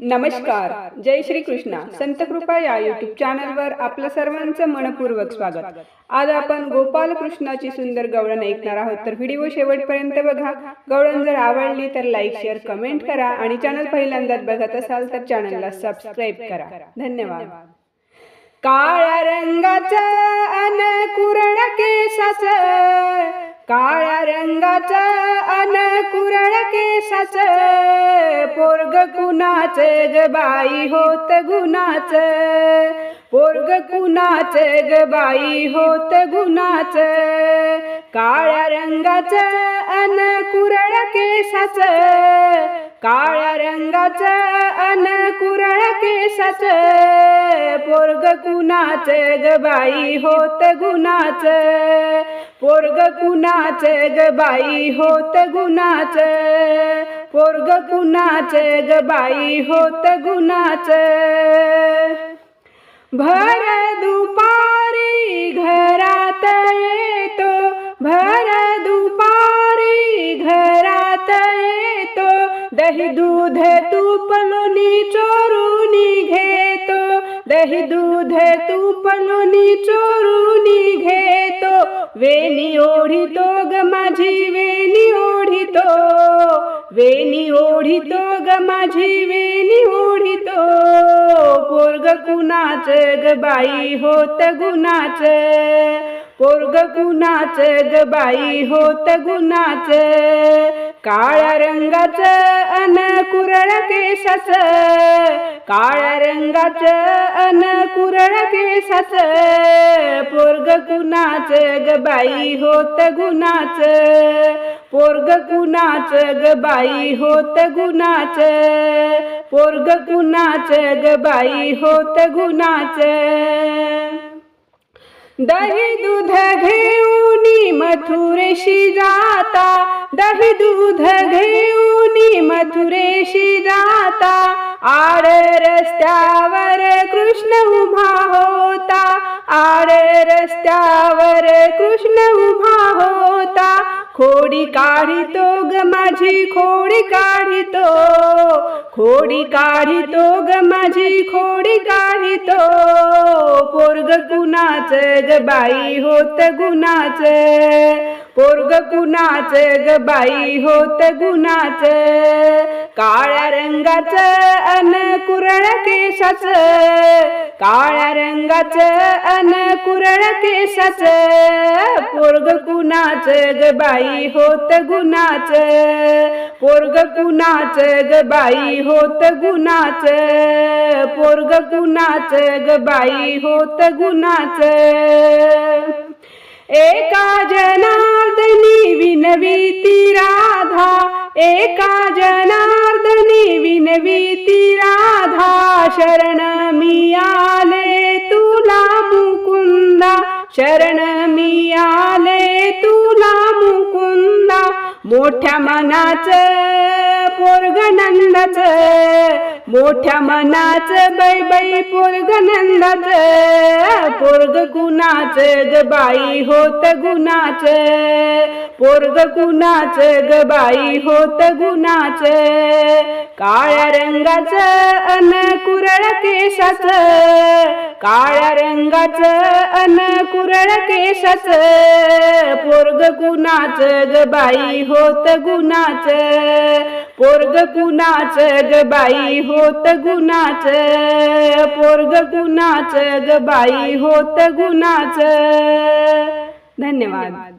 नमस्कार. जय श्री कृष्णा. संत कृपा या युट्यूब चॅनलवर आपलं सर्वांचं मनपूर्वक स्वागत. आज आपण गोपाल कृष्णाची सुंदर गवळण ऐकणार आहोत. तर व्हिडिओ शेवटपर्यंत बघा. गवळण जर आवडली तर लाईक शेअर कमेंट करा आणि चॅनल पहिल्यांदाच बघत असाल तर चॅनलला सबस्क्राईब करा. धन्यवाद. काळ्या रंगाचं अन कुरण केसाचं काळ्या रंगाचं अन कुरण केसाच पोरग कुणाच ग बाई होत गुणाच? पोरग कुणाच ग बाई होत गुणाच? काळ्या रंगाचं अन कुरळ केसाच काळ्या रंगाचं अन कुरळ केसाचं पोरग कुणाच ग बाई होत गुणाच? पोरग कुणाच ग बाई होत गुणाच? पोरग कुणाच ग बाई होत गुणाच? भर दुपारी घरात येतो भर दुपारी घरात येतो. दही दूध तूप लोणी दही दूध तूप लोणी चोरुनी घेतो. वेणी ओढितो ग माझी वेणी ओढितो. वेणी ओढितो ग माझी वेणी ओढितो. पोरग कुणाच ग बाई होत गुणाच. पोरग कुणाच ग बाई होत गुणाच. काळ्या रंगाच अन कुरळ केसाच. काळ्या रंगाच अन कुरळ केसाच. पोरग कुणाच ग बाई होत गुणाच. पोरग कुणाच ग बाई होत गुणाच. पोरग कुणाच ग बाई होत गुणाच. दही दूध घेऊ मथुरेशी जाता दही दूध घेऊनी मथुरेशी जाता. आड रस्त्यावर कृष्ण उभा होता आड रस्त्यावर कृष्ण उभा होता. खोडी काढितो ग माझी खोडी काढितो. खोडी काढितो ग माझी खोडी काढितो. पोरग कुणाच ग बाई होत गुणाच. पोरग कुणाच ग बाई होत गुणाच. काळ्या रंगाच अन कुरळ केसाच. काळ्या रंगाच अन कुरळ केसाच. पोरग कुणाच ग बाई होत गुणाच. पोरग कुणाच ग बाई होत गुणाच. पोरग कुणाच ग बाई होत गुणाच. एका जनार्दनी विनवीती राधा. एका जनार्दनी विनवीती राधा शरण मी आले तुला मुकुंदा. शरण मी आले तुला मुकुंदा. मोठ्या मनाच पोरग मोठ्या मनाच बै बाई पोरग नंदाच पोरग कुणाच ग बाई होत गुणाच पोरग कुणाच ग बाई होत गुणाच. काळ्या रंगाच अन कुरळ केसाच काळ्या रंगाच अन कुरळ केसाच पोरग कुणाच ग बाई होत गुणाच. पोरग गुणाच ग बाई होत गुणाच. पोरग गुणाच ग बाई होत गुणाच. धन्यवाद.